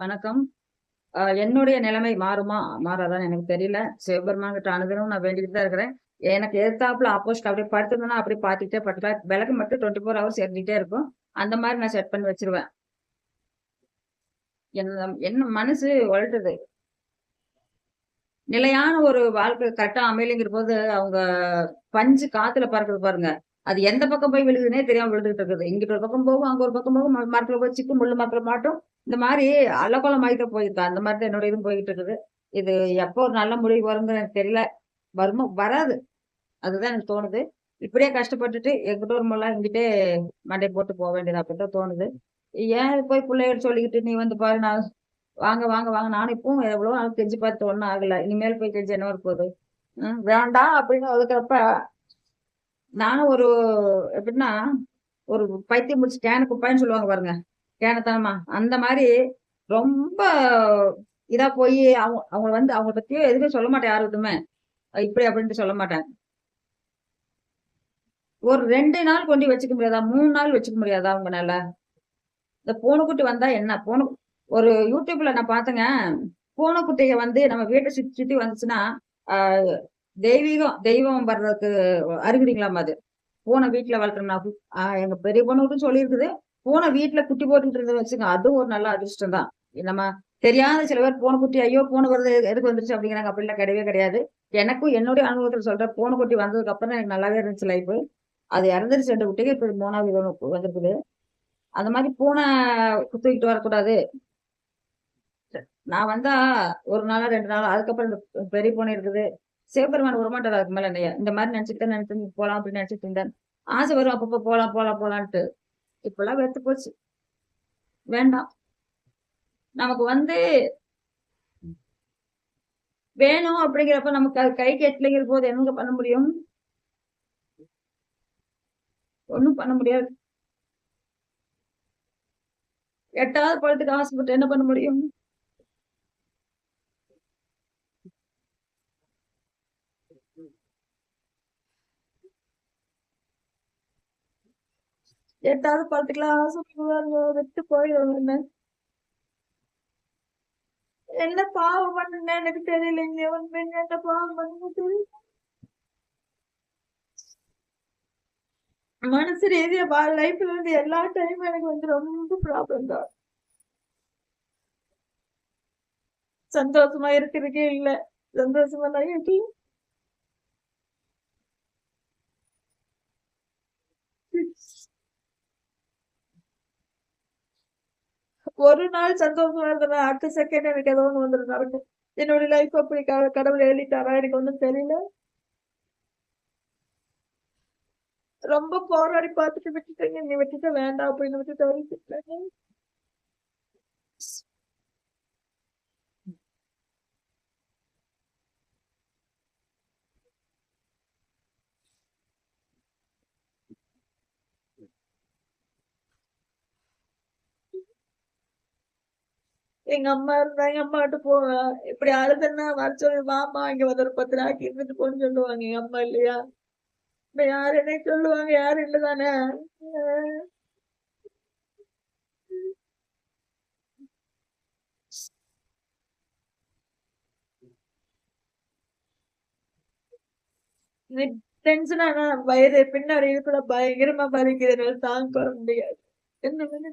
வணக்கம். என்னுடைய நிலைமை மாறுமா? மாறாதான்னு எனக்கு தெரியல. சிவபெருமான் கிட்ட அனுதினம் நான் வேண்டிக்கிட்டு தான் இருக்கிறேன். எனக்கு எதிர்த்தாப்புல ஆப்போசிட் அப்படியே படுத்திருந்தேன்னா, அப்படியே பார்த்துக்கிட்டே படுத்துக்கலாம். விளக்கு மட்டும் 24 ஹவர்ஸ் எரிஞ்சுட்டே இருக்கும். அந்த மாதிரி நான் செட் பண்ணி வச்சிருவேன் என்ன என்ன மனசு உழட்டுது. நிலையான ஒரு வாழ்க்கை கரெக்டா கரெக்ட்டா அமையலைங்கிறபோது, அவங்க பஞ்சு காத்துல பறக்குது பாருங்க. அது எந்த பக்கம் போய் விழுகுதுன்னே தெரியாம விழுந்துட்டு இருக்குது. இங்கிட்டு ஒரு பக்கம் போகும், அங்க ஒரு பக்கம் போகும். மரத்துல போய் சிக்கும், முள்ளு மரத்துல மாட்டும். இந்த மாதிரி அலகோலம் ஆகிட்டு போயிருக்கு. அந்த மாதிரி தான் என்னோட இதுவும் போயிட்டு இருக்குது. இது எப்போ ஒரு நல்ல முடிவு வரும்னு எனக்கு தெரியல. வருமோ வராது. அதுதான் எனக்கு தோணுது. இப்படியே கஷ்டப்பட்டுட்டு எங்கிட்ட ஒரு முள்ளா இங்கிட்டே மண்டை போட்டு போக வேண்டியது அப்படின்னு தான் தோணுது. ஏன் போய் பிள்ளைகள் சொல்லிக்கிட்டு நீ வந்து பாரு நான் வாங்க, வாங்க, வாங்க. நானும் இப்பவும் எவ்வளோ நாள் கெஞ்சி பார்த்து ஒன்றும் ஆகல. இனிமேல் போய் கெஞ்சி என்ன போகுது ம் வேண்டாம் அப்படின்னு ஒதுக்குறப்ப நானும் ஒரு எப்படின்னா, ஒரு பைத்தியம் முடிச்சு கேன குப்பாய்ன்னு சொல்லுவாங்க பாருங்க. கேனத்தனமா. அந்த மாதிரி ரொம்ப இதா போய் அவங்க அவங்க வந்து அவங்கள பத்தியே எதுவுமே சொல்ல மாட்டேன் யாருக்குமே இப்படி அப்படின்ட்டு சொல்ல மாட்டேன். ஒரு ரெண்டு நாள் கொண்டு வச்சுக்க முடியாதா? மூணு நாள் வச்சுக்க முடியாதா அவங்கனால இந்த பூனைக்குட்டி வந்தா என்ன? பூனை ஒரு யூடியூப்ல நான் பார்த்தேங்க. பூனைக்குட்டிய வந்து நம்ம வீட்ட சுத்தி சுத்தி வந்துச்சுன்னா, தெய்வீகம் தெய்வம் வர்றதுக்கு அறிகுறிங்களாம் அது. பூனை வீட்டுல வளர்த்தோம்னா, எங்க பெரிய பொண்ணு சொல்லியிருக்குது. பூனை வீட்டுல குட்டி போட்டுட்டு இருந்ததுன்னு வச்சுக்கோங்க. அதுவும் ஒரு நல்ல அதிர்ஷ்டம் தான். நம்ம தெரியாத சில பேர் பூனை குட்டி ஐயோ! பூனை வருது எதுக்கு வந்துருச்சு அப்படிங்கிறாங்க. அப்படிலாம் கிடையவே கிடையாது. எனக்கும் என்னுடைய அனுபவத்துல சொல்றேன். பூனைக்குட்டி வந்ததுக்கு அப்புறம் எனக்கு நல்லாவே இருந்துச்சு லைஃபு. அது இறந்துருச்சு ரெண்டு குட்டிக்கு இப்ப 3வது இது ஒண்ணு வந்திருக்குது. அந்த மாதிரி பூனை தூக்கிட்டு வரக்கூடாது. நான் வந்தா ஒரு நாளா, ரெண்டு நாளா அதுக்கப்புறம் இந்த பெரிய பூனை இருக்குது. சிவபெருமான் விடமாட்டாரு அதுக்கு மேல என்னைய. இந்த மாதிரி நினைச்சுட்டு நினைச்சு போலாம் அப்படின்னு நினைச்சிட்டு இருந்தேன். ஆசை வரும் அப்பப்போ போலாம், போலாம், போலான்ட்டு. இப்பலாம் வெறுத்து போச்சு. வேண்டாம். நமக்கு வந்து வேணும் அப்படிங்கிறப்ப நமக்கு அது கை எட்டலைங்கிற போது என்னங்க பண்ண முடியும்? ஒண்ணும் பண்ண முடியாது. எட்டாவது பழத்துக்கு ஆசைப்பட்டு என்ன பண்ண முடியும்? எட்டாவது பார்த்துக்கலாம் ஆசைப்படுவாங்க. விட்டு போயிடுவாங்க. என்ன பாவம் பண்ண எனக்கு தெரியலைங்க. உண்மைங்க என்ன பாவம் பண்ண தெரியல. மனசு ரீதியா பா லைஃப்ல இருந்து எல்லா டைமும் எனக்கு வந்து ரொம்ப ப்ராப்ளம் தான். சந்தோஷமா இருக்கிறதுக்கே இல்லை சந்தோஷமா தான் இருக்கல. ஒரு நாள் சந்தோஷமா இருந்தேன்னா, அடுத்த செகண்ட் எனக்கு ஏதோ ஒன்று வந்துரும் நடக்கும். என்னோட லைஃப் அப்படி கடவுள் எழுதிட்டாரா எனக்கு ஒன்றும் தெரியல. ரொம்ப போராடி பார்த்துட்டு விட்டுட்டேங்க. நீ விட்டுட்டு வேண்டாம் அப்படின்னு விட்டுட்டு விட்டுட்டேங்க. எங்க அம்மா இருந்தா எங்க அம்மாகிட்ட போவேன். இப்படி அழுதுன்னா வர சொல்லி வாம்மா இங்க வந்து ஒரு 10 நாளைக்கு இருந்துட்டு போன்னு சொல்லுவாங்க. எங்க அம்மா இல்லையா? இப்ப யாரு என்ன சொல்லுவாங்க? யாரும் இல்லதானே தானே? வயது டென்ஷன் ஆனா பின்னாடி இதுக்குள்ள பயங்கரமா வலிக்குது. தாங்க முடியாது. என்ன பண்ண?